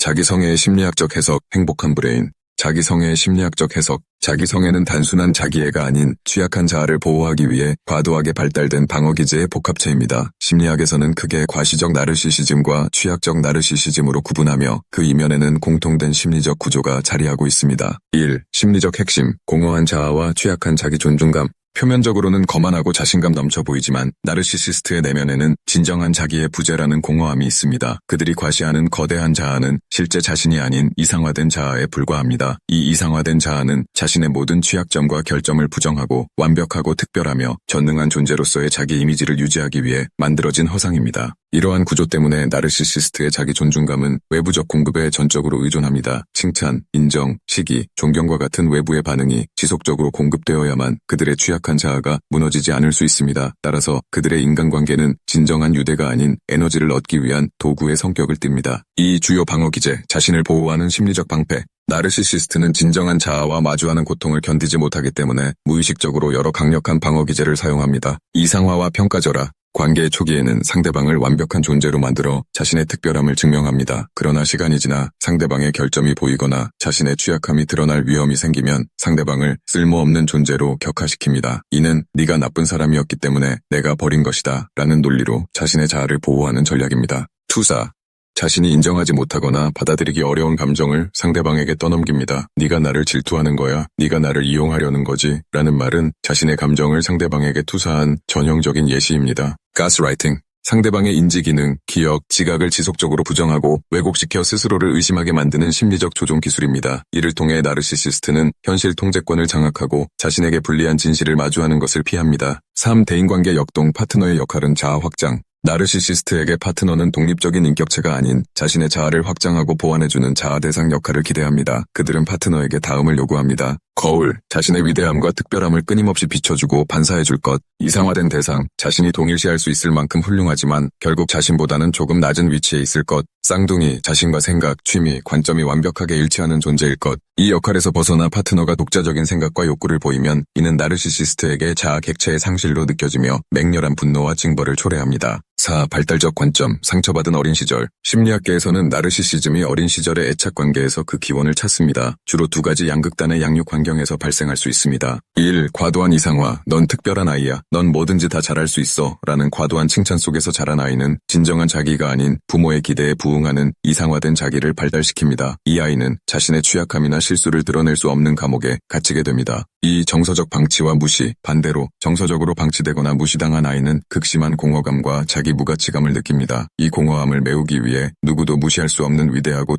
자기 성애의 심리학적 해석, 행복한 브레인. 자기 성애의 심리학적 해석. 자기 성애는 단순한 자기애가 아닌 취약한 자아를 보호하기 위해 과도하게 발달된 방어 기제의 복합체입니다. 심리학에서는 크게 과시적 나르시시즘과 취약적 나르시시즘으로 구분하며 그 이면에는 공통된 심리적 구조가 자리하고 있습니다. 1. 심리적 핵심, 공허한 자아와 취약한 자기 존중감. 표면적으로는 거만하고 자신감 넘쳐 보이지만 나르시시스트의 내면에는 진정한 자기의 부재라는 공허함이 있습니다. 그들이 과시하는 거대한 자아는 실제 자신이 아닌 이상화된 자아에 불과합니다. 이 이상화된 자아는 자신의 모든 취약점과 결점을 부정하고 완벽하고 특별하며 전능한 존재로서의 자기 이미지를 유지하기 위해 만들어진 허상입니다. 이러한 구조 때문에 나르시시스트의 자기 존중감은 외부적 공급에 전적으로 의존합니다. 칭찬, 인정, 시기, 존경과 같은 외부의 반응이 지속적으로 공급되어야만 그들의 취약한 자아가 무너지지 않을 수 있습니다. 따라서 그들의 인간관계는 진정한 유대가 아닌 에너지를 얻기 위한 도구의 성격을 띱니다. 이 주요 방어 기제, 자신을 보호하는 심리적 방패, 나르시시스트는 진정한 자아와 마주하는 고통을 견디지 못하기 때문에 무의식적으로 여러 강력한 방어 기제를 사용합니다. 이상화와 평가절하, 관계의 초기에는 상대방을 완벽한 존재로 만들어 자신의 특별함을 증명합니다. 그러나 시간이 지나 상대방의 결점이 보이거나 자신의 취약함이 드러날 위험이 생기면 상대방을 쓸모없는 존재로 격화시킵니다. 이는 네가 나쁜 사람이었기 때문에 내가 버린 것이다 라는 논리로 자신의 자아를 보호하는 전략입니다. 투사 자신이 인정하지 못하거나 받아들이기 어려운 감정을 상대방에게 떠넘깁니다. 네가 나를 질투하는 거야. 네가 나를 이용하려는 거지. 라는 말은 자신의 감정을 상대방에게 투사한 전형적인 예시입니다. 가스라이팅 상대방의 인지 기능, 기억, 지각을 지속적으로 부정하고 왜곡시켜 스스로를 의심하게 만드는 심리적 조종 기술입니다. 이를 통해 나르시시스트는 현실 통제권을 장악하고 자신에게 불리한 진실을 마주하는 것을 피합니다. 3. 대인관계 역동 파트너의 역할은 자아 확장. 나르시시스트에게 파트너는 독립적인 인격체가 아닌 자신의 자아를 확장하고 보완해주는 자아 대상 역할을 기대합니다. 그들은 파트너에게 다음을 요구합니다. 거울, 자신의 위대함과 특별함을 끊임없이 비춰주고 반사해줄 것, 이상화된 대상, 자신이 동일시할 수 있을 만큼 훌륭하지만 결국 자신보다는 조금 낮은 위치에 있을 것, 쌍둥이, 자신과 생각, 취미, 관점이 완벽하게 일치하는 존재일 것, 이 역할에서 벗어나 파트너가 독자적인 생각과 욕구를 보이면 이는 나르시시스트에게 자아 객체의 상실로 느껴지며 맹렬한 분노와 징벌을 초래합니다. 4. 발달적 관점, 상처받은 어린 시절. 심리학계에서는 나르시시즘이 어린 시절의 애착 관계에서 그 기원을 찾습니다. 주로 두 가지 양극단의 양육 환경에서 발생할 수 있습니다. 1. 과도한 이상화, 넌 특별한 아이야. 넌 뭐든지 다 잘할 수 있어. 라는 과도한 칭찬 속에서 자란 아이는 진정한 자기가 아닌 부모의 기대에 부 응하는 이상화된 자기를 발달시킵니다. 이 아이는 자신의 취약함이나 실수를 드러낼 수 없는 감옥에 갇히게 됩니다. 이 정서적 방치와 무시, 반대로 정서적으로 방치되거나 무시당한 아이는 극심한 공허감과 자기 무가치감을 느낍니다. 이 공허함을 메우기 위해 누구도 무시할 수 없는 위대하고